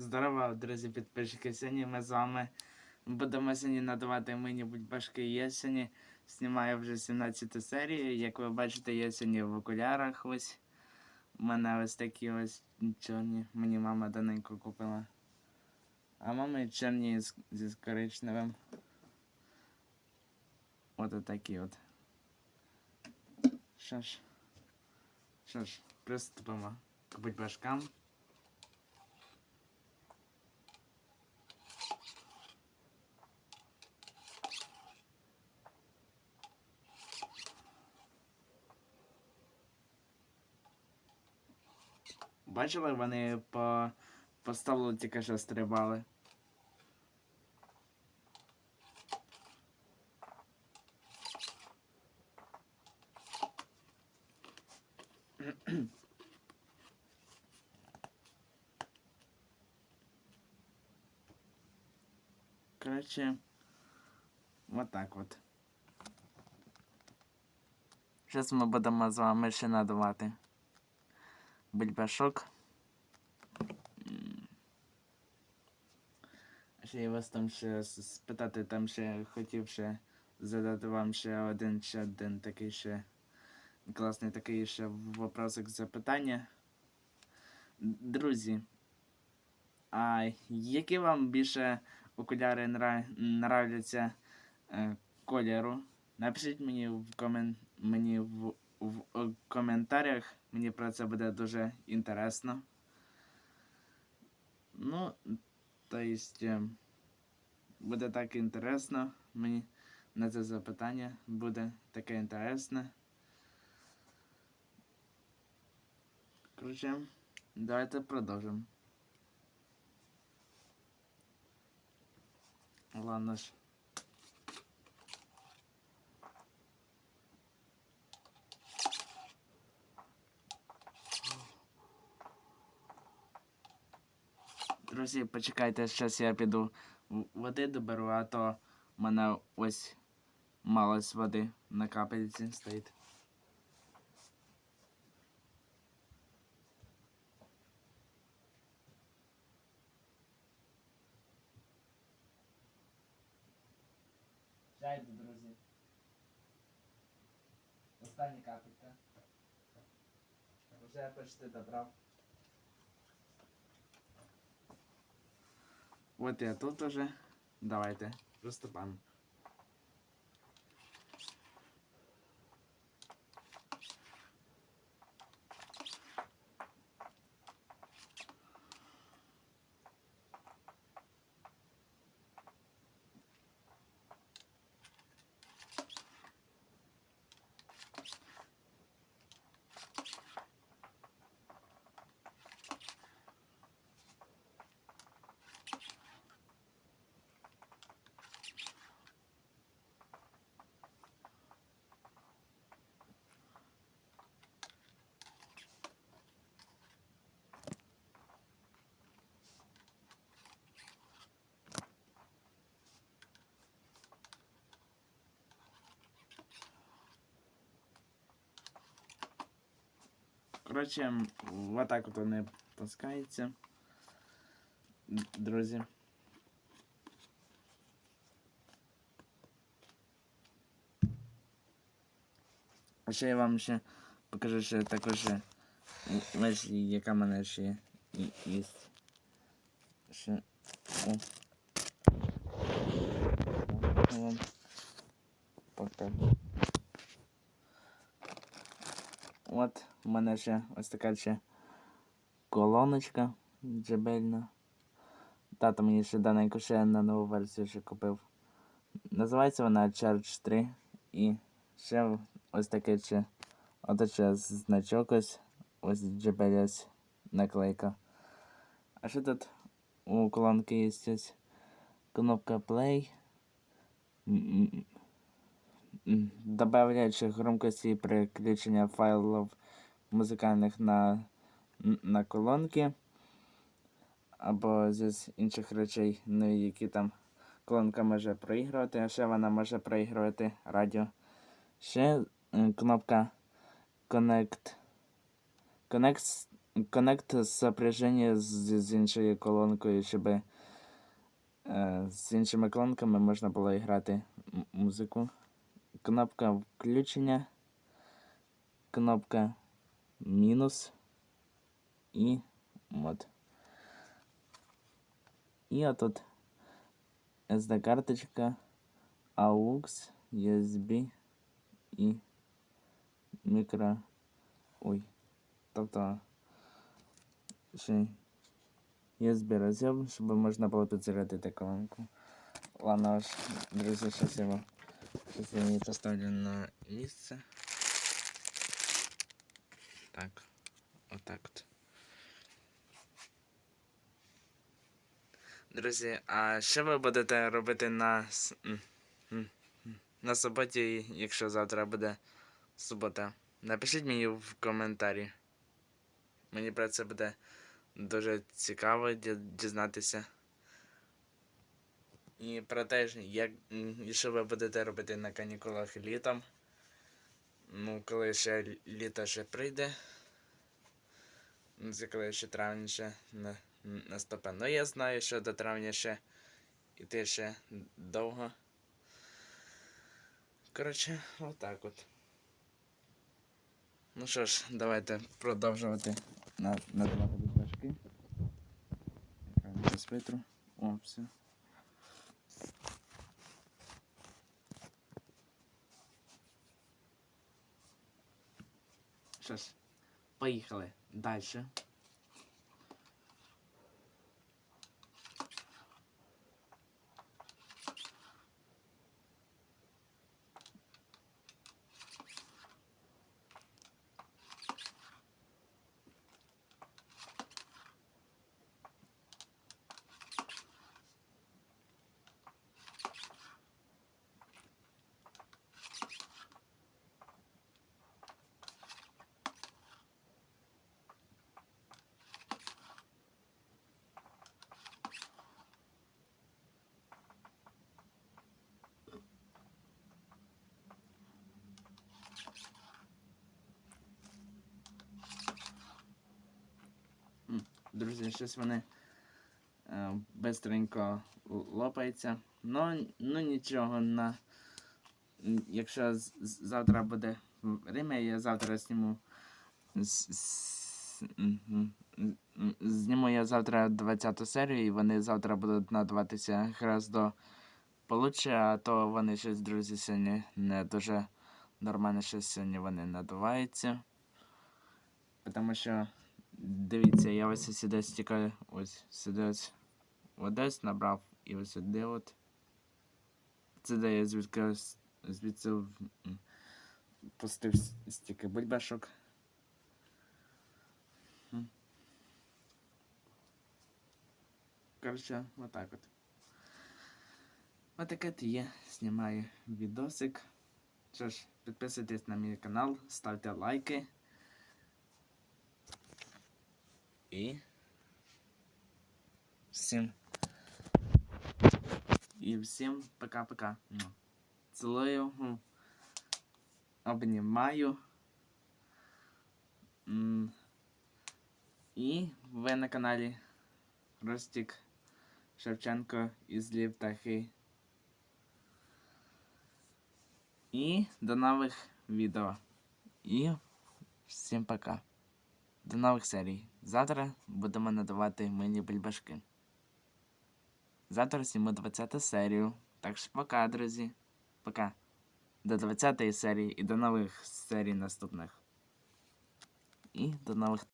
Здорово, друзі, підписчики. Сьогодні ми з вами будемо сьогодні надавати мені бульбашки єсені. Знімаю вже 17 серію. Як ви бачите, я сьогодні в окулярах ось. У мене ось такі ось чорні. Мені мама давненько купила. А мами чорні з- зі коричневим. От такі от. Що ж. Що ж, приступимо к бульбашкам. Бачили, вони по, по столу тільки що стрибали. Коротше, вот так от. Зараз ми будемо з вами ще надавати бульбашок. Ще я вас там ще спитати, там ще хотів ще задати вам ще один ще один такий ще класний такий ще вопросик запитання. Друзі, а які вам більше окуляри нра... нравляться е, кольору? Напишіть мені в комен... мені в... в е, коментарях. Мені про це буде дуже інтересно. Ну, то есть, е, буде так інтересно. Мені на це запитання буде таке інтересне. Коротше, давайте продовжимо. Ладно ж. Друзі, почекайте, зараз я піду води доберу, а то в мене ось малость води на капельці стоїть. Чайте, друзі. Остання капелька. Вже я почти добрав. Вот я тут уже. Давайте, приступаємо. Коротше, так от вони пускаються. Д- Друзі. Ще я вам ще покажу ще також в- ось яка в мене ще і- є. Ще. О. Вам. От у мене ще ось така ще колоночка джебельна. Тато мені ще даненько ще на нову версію ще купив. Називається вона Charge 3. І ще ось таке ще от ще значок ось. Ось джебель наклейка. А що тут у колонки є ось кнопка play. Добавляючи громкості переключення файлів музикальних на, на колонки або з інших речей, ну, які там колонка може проігрувати, а ще вона може проігрувати радіо. Ще е, кнопка Connect. Connect коннект сопряження з, з іншою колонкою, щоб е, з іншими колонками можна було грати музику. Кнопка включення, кнопка мінус і мод. І отут SD-карточка, AUX, USB і мікро. Ой. Тобто ще USB роз'єм, щоб можна було підзарядити колонку. Ладно, ось, друзі, щас я я її поставлю на місце. Так, отак от. Друзі, а що ви будете робити на, на суботі, якщо завтра буде субота? Напишіть мені в коментарі. Мені про це буде дуже цікаво дізнатися. І про те, як, що ви будете робити на канікулах літом. Ну, коли ще літо ще прийде. Ну, Це коли ще травня ще на, наступе. Ну я знаю, що до травня ще іти ще довго. Коротше, отак от. Ну що ж, давайте продовжувати на, надавати пляшки. Без витру. О, все. Що ж, поїхали. Друзі, щось вони е, бистренько лопаються. Ну, ну нічого, на... якщо завтра буде время, я завтра зніму. Зніму я завтра 20 серію, і вони завтра будуть надаватися якраз до получше, а то вони щось, друзі, сьогодні не дуже нормально щось сьогодні вони надуваються. Тому що Дивіться, я ось сюди стікаю, ось сюди ось одесь набрав і ось сюди от. Це де я звідки звідси пустив стільки бульбашок. Коротше, отак от. Отаке от є. Знімаю відосик. Що ж, підписуйтесь на мій канал, ставте лайки. І всім. І всім пока-пока. Муа. Цілую. м, Обнімаю. М, І ви на каналі Ростік Шевченко із Лів Птахи. І до нових відео. І всім пока. До нових серій. Завтра будемо надавати мені бульбашки. Завтра зніму 20 серію. Так що пока, друзі. Пока. До 20 серії і до нових серій наступних. І до нових